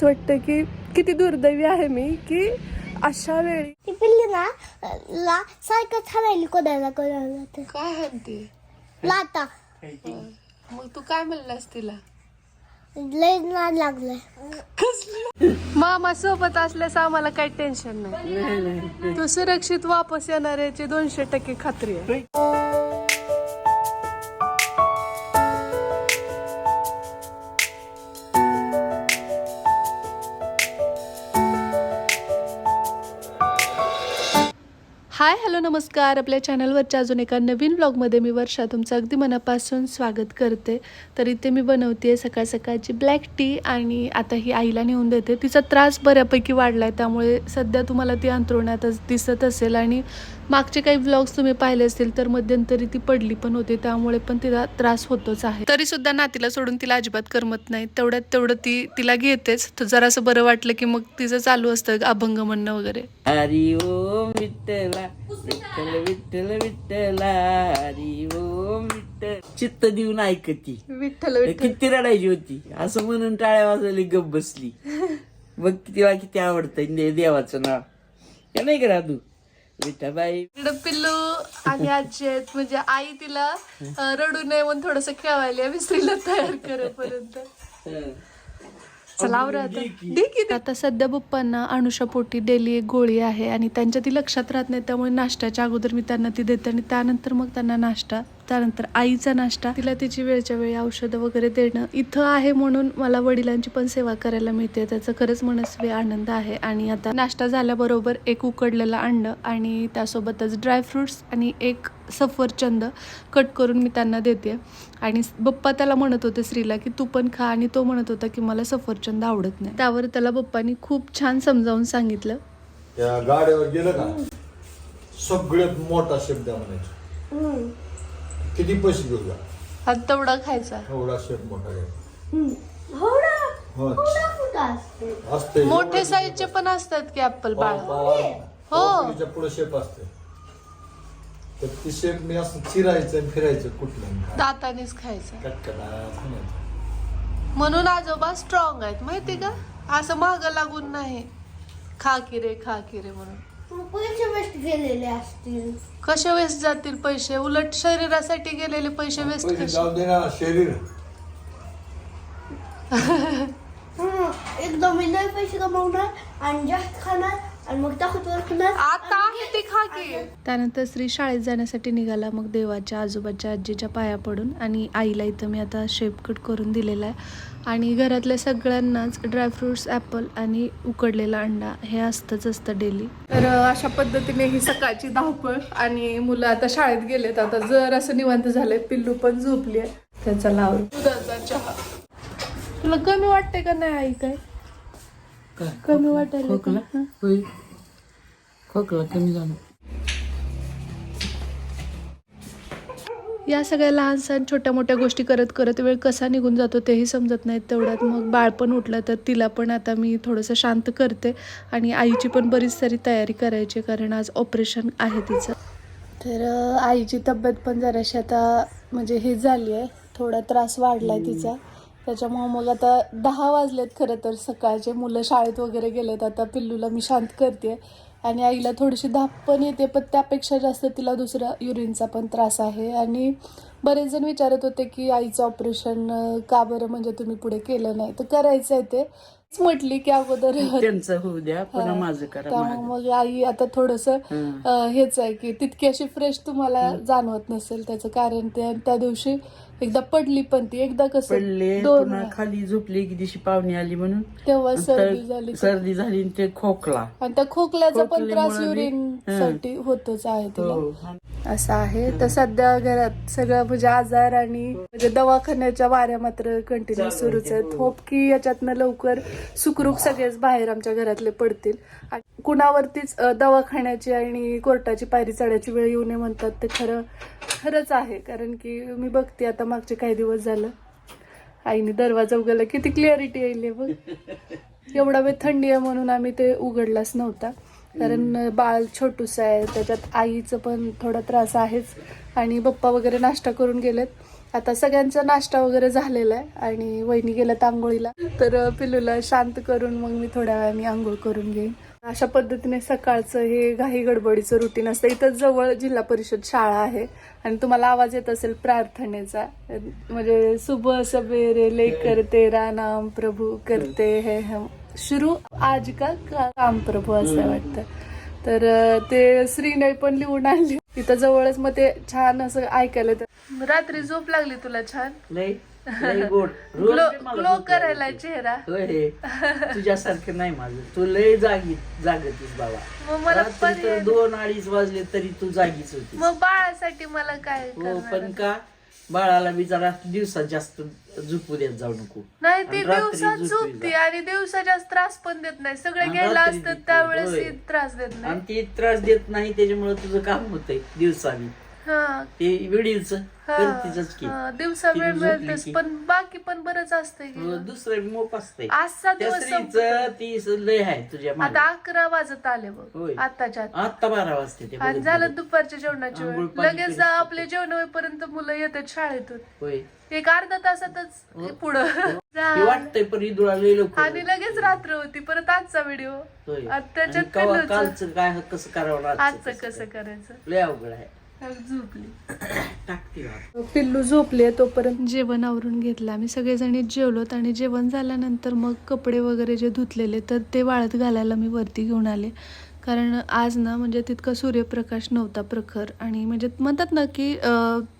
असं वाटतं की किती दुर्दैवी आहे मी की अशा वेळी ती पिल्ली ना ला सारखं थांबायला कोणाला कोणाला तर. काय म्हणते? लाता. मग तू काय म्हणलास तिला? लय नाद लागलाय. मामा सोबत असल्यास आम्हाला काही टेन्शन नाही. तू सुरक्षित वापस येणार याची दोनशे टक्के खात्री आहे. हाय हॅलो नमस्कार. आपल्या चॅनलवरच्या अजून एका नवीन ब्लॉगमध्ये मी वर्षा तुमचं अगदी मनापासून स्वागत करते. तर इथे मी बनवते आहे सकाळ सकाळची ब्लॅक टी आणि आता ही आईला नेऊन देते. तिचा त्रास बऱ्यापैकी वाढला आहे त्यामुळे सध्या तुम्हाला ती अंतरुणातच दिसत असेल आणि मागचे काही ब्लॉग्स तुम्ही पाहिले असतील तर मध्यंतरी ती पडली पण होती त्यामुळे पण तिला त्रास होतोच आहे. तरी सुद्धा नातीला सोडून तिला अजिबात करमत नाही. तेवढ्यात तेवढं ती तिला घेतेच. तर जरासं बरं वाटलं की मग तिचं चालू असतं अभंग म्हणणं वगैरे. हरी ओम विठ्ठला विठ्ठल विठ्ठल विठ्ठला. हरी ओम विठ्ठल. चित्त देऊन ऐकती विठ्ठल किती रडायची होती. असं म्हणून टाळ्या वाजवली गप बसली. बघ तेव्हा किती आवडतं दे- देवाचं नाव. नाही का तू विठाबाई इकडं पिल्लू आणि आजी आहेत. म्हणजे आई तिला अं, रडू नये म्हणून थोडस खेळवायला विसरीला तयार करेपर्यंत. चला आवरा आता. दे की दे. आता सध्या पप्पांना अनुषापोटी डेली एक गोळी आहे आणि त्यांच्या ती लक्षात राहत नाही त्यामुळे नाश्त्याच्या अगोदर मी त्यांना ती देते आणि त्यानंतर मग त्यांना नाश्ता त्यानंतर आईचा नाश्ता तिला तिची वेळच्या वेळी औषधं वगैरे देणं इथं आहे म्हणून मला वडिलांची पण सेवा करायला मिळते. त्याचं खरंच मनस्वी आनंद आहे. आणि आता नाश्ता झाल्याबरोबर एक उकडलेलं अंड आणि त्यासोबतच ड्रायफ्रुट्स आणि एक सफरचंद कट करून मी त्यांना देते. आणि बप्पा त्याला म्हणत होते श्रीला की तू पण खा. आणि तो म्हणत होता की मला सफरचंद आवडत नाही. त्यावर त्याला बप्पानी खूप छान समजावून सांगितलं. त्या गाड्यावर गेलं का? सगळ्यात मोठा शेप द्या म्हणायचं. किती पैसे घेऊ द्या? तेवढा खायचा. एवढा शेप मोठा घ्या हो. कुठं असते? असते. मोठे साईजचे पण असतात की ऍपल बाळा. हो. पुढे शेप असते. तर ती शेप मी असं चिरायचं आणि फिरायचं कुठलं दातानेच खायचं. कटकटा म्हणून आजोबा स्ट्रॉंग आहेत माहिती का? असं माग लागून नाही. खा की रे खा की रे म्हणून. पैसे वेस्ट गेलेले असतील? कसे वेस्ट जातील पैसे? उलट शरीरासाठी गेलेले पैसे वेस्ट पैसे कसे? जाऊ शरीर. हं, एकदा मी लय पैसे कमवणार आणि जास्त खाणार आणि मग आता आहे ते खा की. त्यानंतर श्री शाळेत जाण्यासाठी निघाला मग देवाच्या आजोबाच्या आजीच्या पाया पडून आणि आईला इथं मी आता शेप कट करून दिलेला आहे. आणि घरातल्या सगळ्यांनाच ड्रायफ्रुट्स ॲपल आणि उकडलेला अंडा हे असतंच असतं डेली तर अशा पद्धतीने ही सकाळची धावपळ आणि मुलं आता शाळेत गेलेत. आता जर असं निवांत झालंय पिल्लू पण झोपली आहे त्याचा लाव. दुधाचा चहा. तुला कमी वाटते का नाही आई काय? कमी वाटायला हं. खोकला कमी झाला. या सगळ्या लहान सहान छोट्या मोठ्या गोष्टी करत करत वेळ कसा निघून जातो तेही समजत नाही तेवढ्यात. मग बाळपण उठलं तर तिला पण आता मी थोडंसं शांत करते आणि आईची पण बरीच सारी तयारी करायची कारण आज ऑपरेशन आहे तिचं. तर आईची तब्येत पण जराशी आता म्हणजे हे झाली आहे. थोडा त्रास वाढला आहे तिचा. त्याच्यामुळं मग आता दहा वाजलेत खरं तर सकाळचे. मुलं शाळेत वगैरे गेलेत. आता पिल्लूला मी शांत करते. आणि आईला थोडीशी धाप पण येते पण त्यापेक्षा जास्त तिला दुसरा युरिनचा पण त्रास आहे. आणि बरेच जण विचारत होते की आईचं ऑपरेशन का बरं? म्हणजे तुम्ही पुढे केलं नाही. तर करायचं आहे ते. म्हटली की अगोदर होऊ द्या त्यामुळे मागं. आई आता थोडस. हेच आहे की तितकी अशी फ्रेश तुम्हाला जाणवत नसेल त्याचं कारण ते त्या दिवशी एकदा पडली पण ती एकदा कसं पडले दोन पुन्हा वेळा. खाली झोपली की दिवशी पाहुणे आली म्हणून. तेव्हा सर्दी तर झाली. सर्दी झाली आणि ते खोकला. आणि त्या खोकल्याचा पण त्रास खोकल्यामुळे बी- युरिनसाठी होतच आहे तिला. हो. असं आहे. तर सध्या घरात सगळं म्हणजे आजार आणि म्हणजे दवाखान्याच्या वाऱ्या मात्र कंटिन्यू सुरूच आहेत. होप की याच्यातनं लवकर सुखरूप सगळेच बाहेर आमच्या घरातले पडतील. कुणावरतीच दवाखान्याची आणि कोर्टाची पायरी चढायची वेळ येऊ नये म्हणतात ते खरं खरंच आहे. कारण की मी बघते आता मागचे काही दिवस झालं. आईने दरवाजा उघडला. किती क्लिअरिटी येईल बघ. एवढा वेळ थंडी आहे म्हणून आम्ही ते उघडलाच नव्हता. कारण बाळ छोटूस आहे त्याच्यात आईचं पण थोडा त्रास आहेच. आणि पप्पा वगैरे नाश्ता करून गेलेत. आता सगळ्यांचा नाश्ता वगैरे झालेला आहे आणि वहिनी गेल्यात आंघोळीला. तर अं, पिल्लूला शांत करून मग मी थोड्या वेळाने आंघोळ करून घेईन. अशा पद्धतीने सकाळचं हे घाई गडबडीचं रुटीन असतं. इथं जवळ जिल्हा परिषद शाळा आहे. आणि तुम्हाला आवाज येत असेल प्रार्थनेचा. म्हणजे सुबह सवेरे लेकर तेरा नाम प्रभू करते है हम. शुरू आज का काम प्रभू असं वाटतं. तर ते श्रीने पण लिहून आणले. तिथं जवळच मग ते छान असं ऐकायला येतं. रात्री झोप लागली तुला छान? ग्लो करायला. चेहरा. तुझ्यासारखं नाही माझं. तू लय जागी जागतीस बाबा. मग मला तर दोन अडीच वाजले तरी तू जागीच होती मग बाळासाठी मला काय हो पण का? बाळाला बी जरा दिवसात जास्त झोपू देत जाऊ नको नाही ती आणि रात्री दिवसात झोपी झोपते जा. आणि दिवसा जास्त त्रास पण देत नाही सगळे आणि गेला रात्री असतात. त्यावेळेस होय. त्रास देत नाही आणि ती त्रास देत नाही त्याच्यामुळे तुझं काम होतंय दिवसानी हा ते वेळीच हा, की हा, दिवसा ती वेळ झोपली मिळतेच की. पण बाकी पण बरंच असतंय की हो, दुसरं मोप असतंय आजचा त्या दिवस स्त्रीचं संपतो. ती लय आहे तुझ्या मागे. आता अकरा वाजत आले बघ. आताच्या आत. आत्ता बारा वाजते ते आणि बघत झालं बघत. दुपारच्या जेवणाची वेळ पाणी लगेच करीत आपले जेवण होईपर्यंत मुलं येतात शाळेतून होय एक अर्धा तासातच हो. पुढं हे जा. वाटतंय पण इदुळा लय लवकर आणि लगेच रात्र होती परत आजचा व्हिडिओ होय आणि त्याच्यात कवा- पिल्लूचं. कालचं काय कसं करावं आजचं आजचं कसं करायचं लय अवघड आहे. पिल्लू झोपले तोपर्यंत. जेवण आवरून घेतलं. आम्ही सगळेजणी जेवलोत आणि जेवण झाल्यानंतर मग कपडे वगैरे जे धुतलेले तर ते वाळत घालायला मी वरती घेऊन आले. कारण आज ना म्हणजे तितका सूर्यप्रकाश नव्हता प्रखर आणि म्हणजे म्हणतात ना की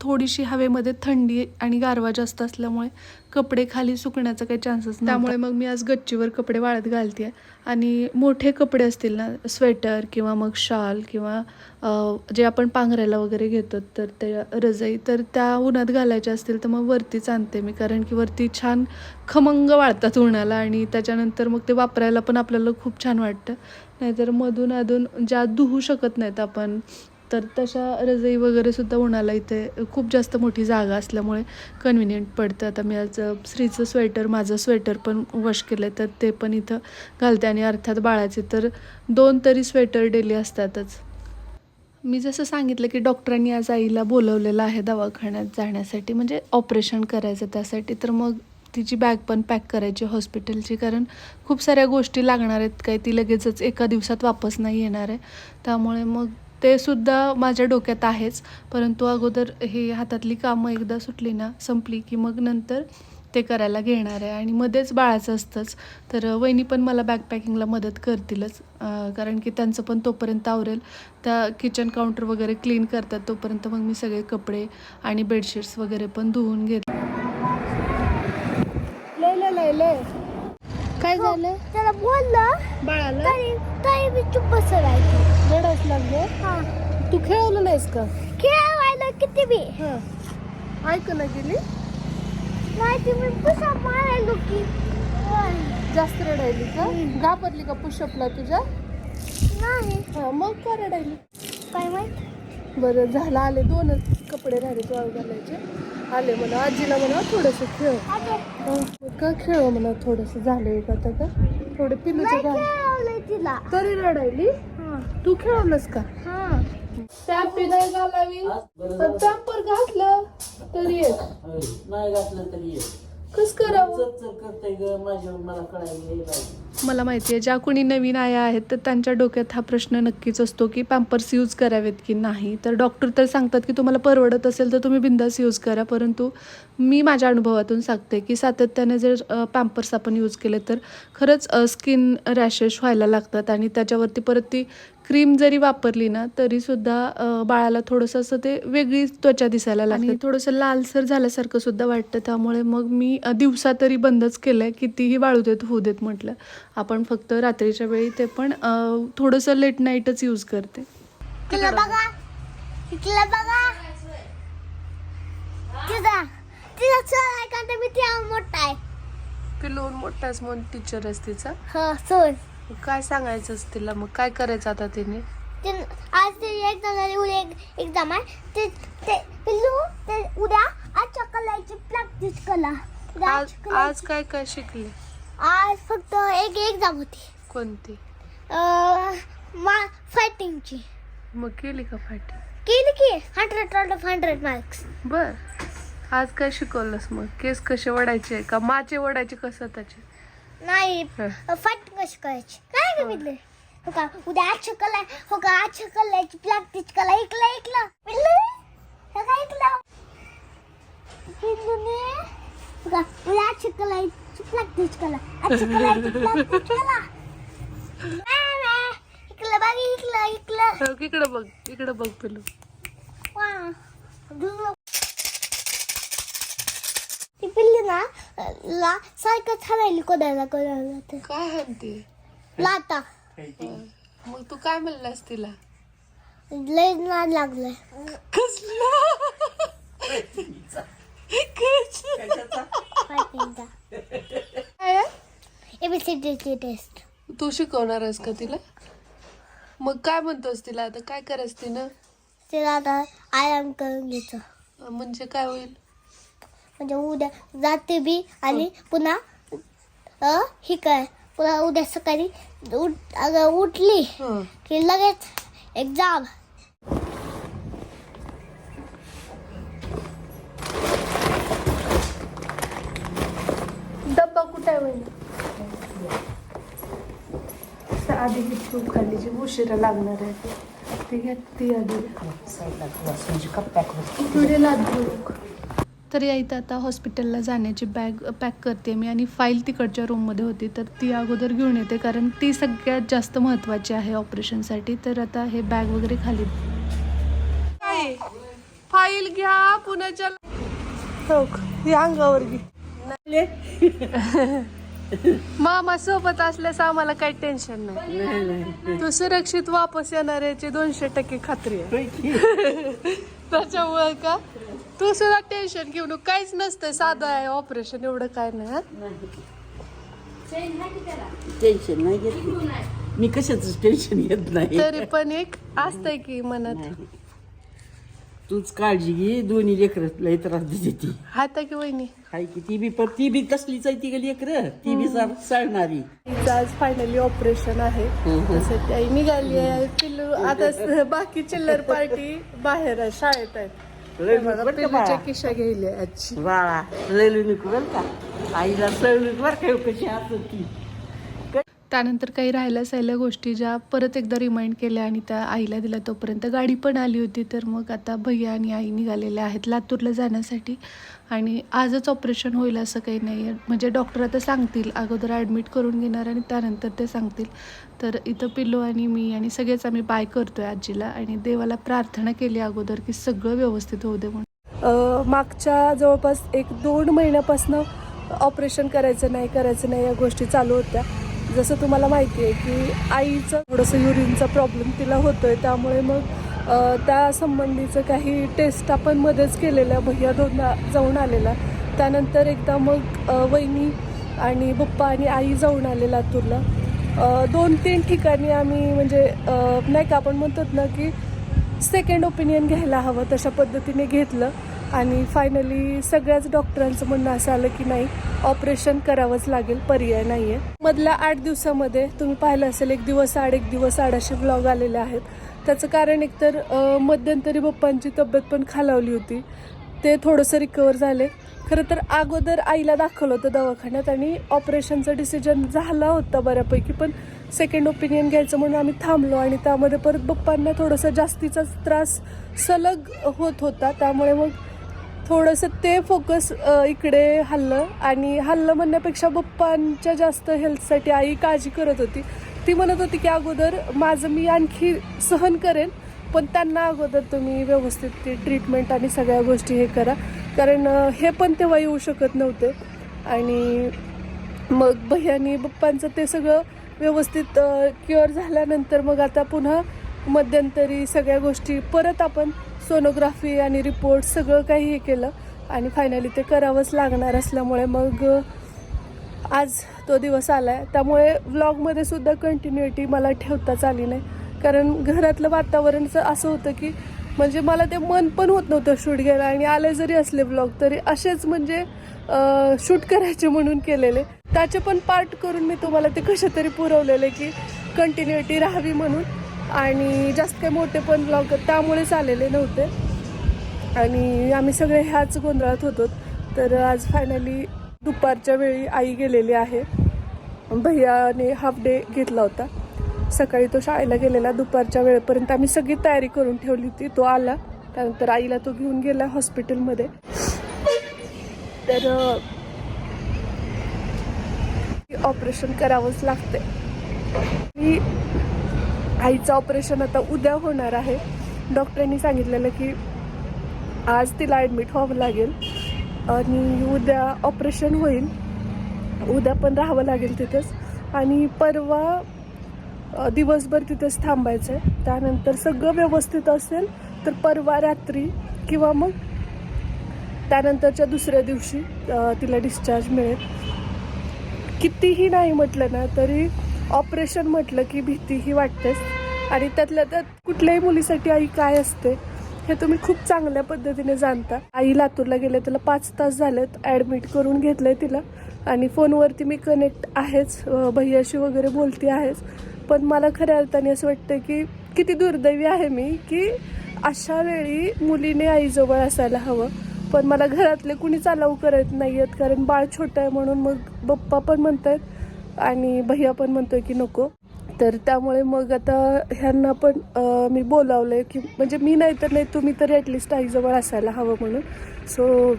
थोडीशी हवेमध्ये थंडी आणि गारवा जास्त असल्यामुळे कपडे खाली सुकण्याचा काही चान्सेस त्यामुळे मग मी आज गच्चीवर कपडे वाळत घालते आणि मोठे कपडे असतील ना स्वेटर किंवा मग शाल किंवा जे आपण पांघरायला वगैरे घेतो तर ते रजई तर त्या उन्हात घालायच्या असतील तर मग वरतीच आणते मी कारण की वरती छान खमंग वाळतात उन्हाला आणि त्याच्यानंतर मग ते वापरायला पण आपल्याला खूप छान वाटतं. नाहीतर मधून अधून ज्या धुवू शकत नाहीत आपण तर तशा रजई वगैरे सुद्धा उन्हाला इथे खूप जास्त मोठी जागा असल्यामुळे कन्व्हिनियंट पडतं. आता मी आज स्त्रीचं स्वेटर माझं स्वेटर पण वॉश केलं आहे तर ते पण इथं घालते आणि अर्थात बाळाचे तर दोन तरी स्वेटर डेली असतातच. मी जसं सांगितलं की डॉक्टरांनी आज आईला बोलवलेलं आहे दवाखान्यात जाण्यासाठी म्हणजे ऑपरेशन करायचं त्यासाठी तर मग तिची बॅग पण पॅक करायची हॉस्पिटलची कारण खूप साऱ्या गोष्टी लागणार आहेत काही ती लगेचच एका दिवसात वापस नाही येणार आहे. त्यामुळे मग ते सुद्धा माझ्या डोक्यात आहेच परंतु अगोदर हे हातातली कामं एकदा सुटली ना संपली की मग नंतर ते करायला घेणार आहे. आणि मध्येच बाळाचं असतंच. तर वहिनी पण मला बॅग पॅकिंगला मदत करतीलच. कारण की त्यांचं पण तोपर्यंत आवरेल. त्या किचन काउंटर वगैरे क्लीन करतात तोपर्यंत मग मी सगळे कपडे आणि बेडशीट्स वगैरे पण धुवून घेते. काय झालं? त्याला बोललं बाळाला? तरी तरी मी चुप बसलायची रडायच लागले? हा. तू खेळवलं नाहीस का? खेळायला किती बी. ऐक ना गेली नाही ती मी पुसा मारायलो की जास्त रडायली का? घाबरली का पुषपला तुझ्या? नाही. हा मग का रडायली? काय माहीत? बरं झालं आले दोनच कपडे राहिले वाळू घालायचे आले म्हणा आजीला म्हणा थोडंसं खेळ. का खेळ म्हणा थोडंसं झालंय का आता का थोडे पिलूचे घाल तरी रडायली? तू खेळवलंस का? नाही घालावी घातलं तरी. नाही घातलं तरी. कस करावं ग माझ्या मला कळायला. मला माहिती आहे ज्या कोणी नवीन आया आहेत तर त्यांच्या डोक्यात हा प्रश्न नक्कीच असतो की पॅम्पर्स यूज करावेत की नाही तर डॉक्टर तर सांगतात की तुम्हाला परवडत असेल तर तुम्ही बिंदास यूज करा परंतु मी माझ्या अनुभवातून सांगते की सातत्याने जर पॅम्पर्स आपण यूज केले तर खरंच स्किन रॅशेस व्हायला लागतात आणि त्याच्यावरती परत ती क्रीम जरी वापरली ना तरीसुद्धा बाळाला थोडंसं असं ते वेगळी त्वचा दिसायला लागते. थोडंसं लालसर झाल्यासारखं सुद्धा वाटतं. त्यामुळे मग मी दिवसा तरी बंदच केलं आहे कितीही वाळू देत होऊ देत म्हटलं. आपण फक्त रात्रीच्या वेळी ते पण थोडंसं लेट नाईटच यूज करते. मोठा आहे. पिलून मोठाच म्हणून टीचरच तिचा? काय सांगायचंच तिला? मग काय करायचं आता तिने? ते आज ते एक्झाम झाली उद्या एक एक्झाम आहे. ते ते पिल्लू ते उद्या आजच्या कलाची प्रॅक्टिस कला आज आज काय काय शिकले? आज फक्त एक एक्झाम होती. कोणती? अं, मा फायटिंगची मग केली का फाटी केली की hundred out of hundred marks बर. आज काय शिकवलंस मग? केस कसे वडायचे? का माचे वडायचे कसं त्याचे नाही हं. फट कशी करायची? काय बघितलं हो. का? उद्या आज कला हो का? आज कलाची प्रॅक्टिस कला ऐकलं ऐकलं? पिल्लू हे काय ऐकलं? पिल्लूने हो का? उद्या आज कलाची प्रॅक्टिस कला. आज कलाची प्रॅक्टिस कला. इकलं बघ इकलं इकलं हो, इकडं बघ इकडं बघ पिलू वा. धुरं. ती पिल्ली ना ला सारखं थांबायली कोणाला कोणाला तर काय म्हणते लाता मग तू काय म्हणलास तिला लय नाद लागलाय कसला काय एबीसीडीची टेस्ट तू शिकवणार आहेस का तिला मग काय म्हणतोस तिला आता काय करायचं तिनं तिला आता आराम करून घ्यायचं म्हणजे काय होईल म्हणजे उद्या जाते बी आणि पुन्हा अ ही काय पुन्हा उद्या सकाळी उठ अगं उठली हं. की लगेच एक्झाम डब्बा कुठे? असं आधी ही तूप खाल्ली जी उशिरा लागणार आहे ती. ती घ्या ती आधी थोडी लादूक तर या इथं आता हॉस्पिटलला जाण्याची बॅग पॅक करते. मी आणि फाईल तिकडच्या रूममध्ये होती. तर ती अगोदर घेऊन येते. कारण ती सगळ्यात जास्त महत्त्वाची आहे ऑपरेशनसाठी तर आता हे बॅग वगैरे खाली. फाईल घ्या पुण्याच्या हो अंगावर घे. मामा सोबत असल्यास आम्हाला काही टेन्शन नाही. तू सुरक्षित वापस येणार याची दोनशे टक्के खात्री आहे. त्याच्यामुळे का? तू सुद्धा टेन्शन घेऊ नको काहीच नसतं साधं आहे ऑपरेशन एवढं काय नाही हा? टेन्शन नाही घेत. मी कशाच टेन्शन घेत नाही. तरी पण एक असतंय की मनात तूच काळजी घे दोन्ही लेकर लय त्रास देते ती. हाता की वहिनी? हाय की ती बी पण ती बी तसलीच आहे ती लेकर. ती बी सार- तिचं आज फायनली ऑपरेशन आहे. तसं ती आई निघाली आहे. पिल्लू आता स- बाकी चिल्लर पार्टी बाहेर आहे शाळेत आहेत लय बघा, बरं का बाळा? किशा घ्यायली आजची. बाळा लयलू नको बरं का? आईला सळू बरं का कशी असत ती? त्यानंतर काही राहिल्या सहिल्या गोष्टी ज्या परत एकदा रिमाइंड केल्या आणि त्या आईला दिल्या. तोपर्यंत गाडी पण आली होती. तर मग आता भैया आणि आई निघालेल्या आहेत लातूरला जाण्यासाठी. आणि आजच ऑपरेशन होईल असं काही नाही. आहे म्हणजे डॉक्टर आता सांगतील. अगोदर ॲडमिट करून घेणार आणि त्यानंतर ते सांगतील. तर इथं पिल्लो आणि मी आणि सगळेच आम्ही बाय करतोय आजीला. आणि देवाला प्रार्थना केली अगोदर की सगळं व्यवस्थित होऊ दे म्हणून. मागच्या जवळपास एक दोन महिन्यापासून ऑपरेशन करायचं नाही करायचं नाही या गोष्टी चालू होत्या. जसं तुम्हाला माहिती आहे की आईचं थोडंसं युरिनचा प्रॉब्लेम तिला होतो आहे त्यामुळे मग त्या संबंधीचं काही टेस्ट आपण मध्येच केलेल्या भैया दोनदा जाऊन आलेला त्यानंतर एकदा मग वहिनी आणि बप्पा आणि आई जाऊन आले लातूरला. दोन तीन ठिकाणी आम्ही म्हणजे नाही का आपण म्हणतो ना की सेकंड ओपिनियन घ्यायला हवं तशा पद्धतीने घेतलं. आणि फायनली सगळ्याच डॉक्टरांचं म्हणणं असं आलं की नाही ऑपरेशन करावंच लागेल पर्याय नाही आहे मधल्या आठ दिवसामध्ये तुम्ही पाहिलं असेल एक दिवस आड एक दिवस आड असे ब्लॉग आलेले आहेत. त्याचं कारण एकतर मध्यंतरी बप्पांची तब्येत पण खालावली होती. ते थोडंसं रिकवर झाले. खरं तर अगोदर आईला दाखवलं होतं दवाखान्यात आणि ऑपरेशनचा डिसिजन झाला होता बऱ्यापैकी पण सेकंड ओपिनियन घ्यायचं म्हणून आम्ही थांबलो आणि त्यामध्ये परत बप्पांना थोडासा जास्तीचा त्रास सलग होत होता. त्यामुळे मग थोडंसं ते फोकस इकडे हल्लं. आणि हल्लं म्हणण्यापेक्षा बप्पांच्या जास्त हेल्थसाठी आई काळजी करत होती. ती म्हणत होती की अगोदर माझं मी आणखी सहन करेन पण त्यांना अगोदर तुम्ही व्यवस्थित ती ट्रीटमेंट आणि सगळ्या गोष्टी हे करा. कारण हे पण तेव्हा येऊ शकत नव्हते. आणि मग भैयानी बप्पांचं ते सगळं व्यवस्थित क्युअर झाल्यानंतर मग आता पुन्हा मध्यंतरी सगळ्या गोष्टी परत आपण सोनोग्राफी आणि रिपोर्ट सगळं काही हे केलं आणि फायनली ते करावंच लागणार असल्यामुळे मग आज तो दिवस आला आहे त्यामुळे व्लॉगमध्ये सुद्धा कंटिन्युटी मला ठेवताच आली नाही. कारण घरातलं वातावरणचं असं होतं की म्हणजे मला ते मन पण होत नव्हतं शूट घ्यायला आणि आले जरी असले ब्लॉग तरी असेच म्हणजे शूट करायचे म्हणून केलेले. त्याचे पण पार्ट करून मी तुम्हाला ते कसे तरी पुरवलेले की कंटिन्युटी राहावी म्हणून. आणि जास्त काही मोठे पण ब्लॉग त्यामुळेच आलेले नव्हते. आणि आम्ही सगळे ह्याच गोंधळात होतो. तर आज फायनली दुपारच्या वेळी आई गेलेली आहे. भैयाने हाफ डे घेतला होता. सकाळी तो शाळेला गेलेला. दुपारच्या वेळेपर्यंत आम्ही सगळी तयारी करून ठेवली होती. तो आला. त्यानंतर आईला तो घेऊन गेला हॉस्पिटलमध्ये तर ऑपरेशन करावंच लागते मी आईचं ऑपरेशन आता उद्या होणार आहे. डॉक्टरांनी सांगितलेलं की आज तिला ॲडमिट व्हावं लागेल आणि उद्या ऑपरेशन होईल. उद्या पण राहावं लागेल तिथंच. आणि परवा दिवसभर तिथेच थांबायचं आहे त्यानंतर सगळं व्यवस्थित असेल तर परवा रात्री किंवा मग त्यानंतरच्या दुसऱ्या दिवशी तिला डिस्चार्ज मिळेल. कितीही नाही म्हटलं ना तरी ऑपरेशन म्हटलं की भीतीही वाटतेच. आणि त्यातल्या त्यात कुठल्याही मुलीसाठी आई काय असते हे तुम्ही खूप चांगल्या पद्धतीने जाणता. आई लातूरला गेले त्याला पाच तास झालेत ॲडमिट करून घेतलंय तिला. आणि फोनवरती मी कनेक्ट आहेच भैयाशी वगैरे बोलते आहेच. पण मला खऱ्या अर्थाने असं वाटतं की किती दुर्दैवी आहे मी की अशा वेळी मुलीने आईजवळ असायला हवं. पण मला घरातले कुणीच अलाव करत नाही आहेत कारण बाळ छोटं आहे म्हणून मग पप्पा पण म्हणत आहेत आणि भैया पण म्हणतोय की नको. तर त्यामुळे मग आता ह्यांना पण मी मी बोलावलंय की म्हणजे मी नाही तर नाही तुम्ही तरी ॲटलिस्ट आईजवळ असायला हवं म्हणून. सो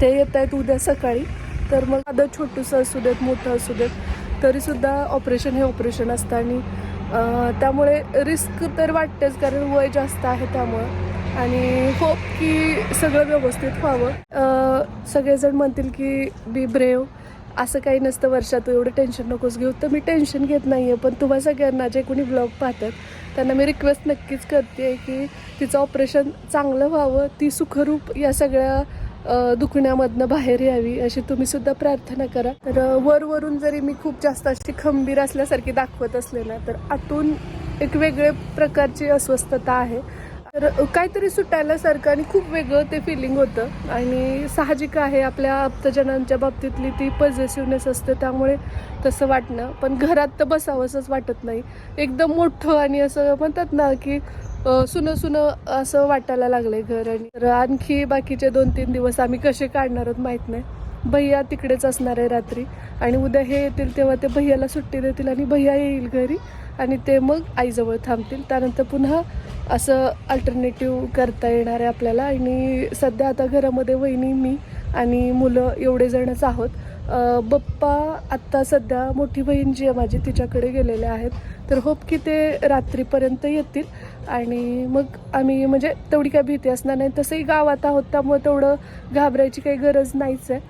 ते येत आहेत उद्या सकाळी. तर मग आता छोटंसं असू देत मोठं असू देत तरीसुद्धा ऑपरेशन हे ऑपरेशन असतं आणि त्यामुळे रिस्क तर वाटतेच कारण वय जास्त आहे त्यामुळं. आणि होप की सगळं व्यवस्थित व्हावं. सगळेजण म्हणतील की बी ब्रेव असं काही नसतं वर्षात एवढं टेन्शन नकोस घेऊ. तर मी टेन्शन घेत नाही आहे पण तुम्हा सगळ्यांना जे कोणी ब्लॉग पाहतात त्यांना मी रिक्वेस्ट नक्कीच करते की तिचं ऑपरेशन चांगलं व्हावं ती सुखरूप या सगळ्या दुखण्यामधनं बाहेर यावी अशी तुम्ही सुद्धा प्रार्थना करा. तर वरवरून जरी मी खूप जास्त अशी खंबीर असल्यासारखी दाखवत असले ना तर आतून एक वेगळे प्रकारची अस्वस्थता आहे. तर काहीतरी सुटायला सारखं आणि खूप वेगळं ते फिलिंग होतं. आणि साहजिक आहे आपल्या आप्तजनांच्या बाबतीतली ती पॉझिटिव्हनेस असते त्यामुळे तसं वाटणं. पण घरात तर बसावंसंच वाटत नाही. एकदम मोठं आणि असं म्हणतात ना की सुनं सुनं असं वाटायला लागलंय घर आणि तर आणखी बाकीचे दोन तीन दिवस आम्ही कसे काढणार आहोत माहीत नाही. भैया तिकडेच असणार आहे रात्री आणि उद्या हे येतील तेव्हा ते भैयाला सुट्टी देतील आणि भैया येईल घरी आणि ते मग आईजवळ थांबतील. त्यानंतर पुन्हा असं अल्टरनेटिव्ह करता येणार आहे आपल्याला. आणि सध्या आता घरामध्ये वहिनी मी आणि मुलं एवढे जणच आहोत. बप्पा आत्ता सध्या मोठी बहीण जी आहे माझी तिच्याकडे गेलेले आहेत. तर होप की ते रात्रीपर्यंत येतील. आणि मग आम्ही म्हणजे तेवढी काही भीती असणार नाही. तसंही गावात आहोत त्यामुळे तेवढं घाबरायची काही गरज नाहीच आहे.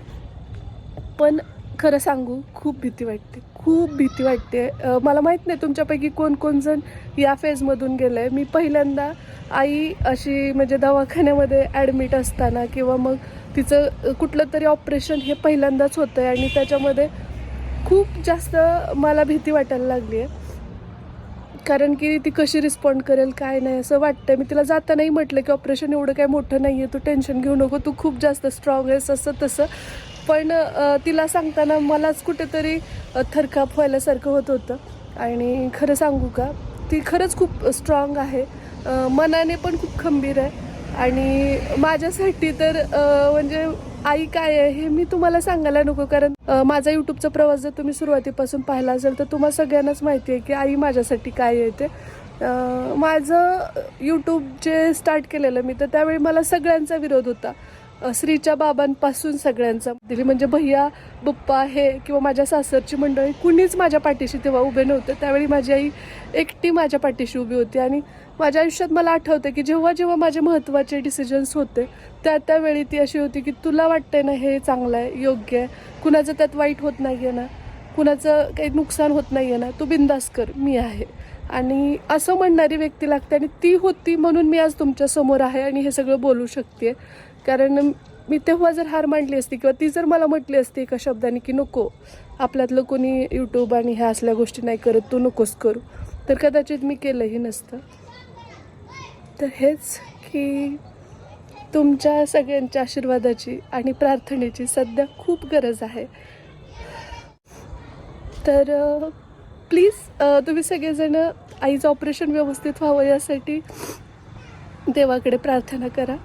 पण खरं सांगू खूप भीती वाटते. खूप भीती वाटते. मला माहीत नाही तुमच्यापैकी कोण कोण जण या फेजमधून गेलं आहे मी पहिल्यांदा आई अशी म्हणजे दवाखान्यामध्ये ॲडमिट असताना किंवा मग तिचं कुठलं तरी ऑपरेशन हे पहिल्यांदाच होतं आहे आणि त्याच्यामध्ये खूप जास्त मला भीती वाटायला लागली आहे कारण की ती कशी रिस्पॉन्ड करेल काय नाही असं वाटतं मी तिला जातानाही म्हटलं की ऑपरेशन एवढं काय मोठं नाही आहे तू टेन्शन घेऊ नको. तू खूप जास्त स्ट्रॉंग आहेस. असं तसं पण तिला सांगताना मलाच कुठेतरी थरकाप व्हायल्यासारखं होत होतं. आणि खरं सांगू का ती खरंच खूप स्ट्रॉंग आहे. मनाने पण खूप खंबीर आहे. आणि माझ्यासाठी तर म्हणजे आई काय आहे हे मी तुम्हाला सांगायला नको. कारण माझा यूट्यूबचा प्रवास जर तुम्ही सुरुवातीपासून पाहिला असेल तर तुम्हाला सगळ्यांनाच माहिती आहे की आई माझ्यासाठी काय आहे ते. माझं यूट्यूब जे स्टार्ट केलेलं मी तर त्यावेळी मला सगळ्यांचा विरोध होता. स्त्रीच्या श्रीच्या बाबांपासून सगळ्यांचा. दिली म्हणजे भैया बुप्पा हे किंवा माझ्या सासरची मंडळी कुणीच माझ्या पाठीशी तेव्हा उभे नव्हते. त्यावेळी माझी आई एकटी माझ्या पाठीशी उभी होती आणि माझ्या आयुष्यात मला आठवतं की जेव्हा जेव्हा माझे महत्त्वाचे डिसिजन्स होते त्या त्यावेळी ती अशी होती की तुला वाटतंय ना हे चांगलं आहे योग्य आहे. कुणाचं त्यात वाईट होत नाही आहे ना. कुणाचं काही नुकसान होत नाही आहे ना. तू बिंदास कर मी आहे. आणि असं म्हणणारी व्यक्ती लागते आणि ती होती म्हणून मी आज तुमच्यासमोर आहे आणि हे सगळं बोलू शकते कारण मी तेव्हा जर हार मांडली असती किंवा ती जर मला म्हटली असती एका शब्दाने की नको आपल्यातलं कोणी यूट्यूब आणि ह्या असल्या गोष्टी नाही करत तू नकोस करू तर कदाचित मी केलंही नसतं. तर हेच की तुमच्या सगळ्यांच्या आशीर्वादाची आणि प्रार्थनेची सध्या खूप गरज आहे. तर प्लीज तुम्ही सगळेजणं आईचं ऑपरेशन व्यवस्थित व्हावं यासाठी देवाकडे प्रार्थना करा.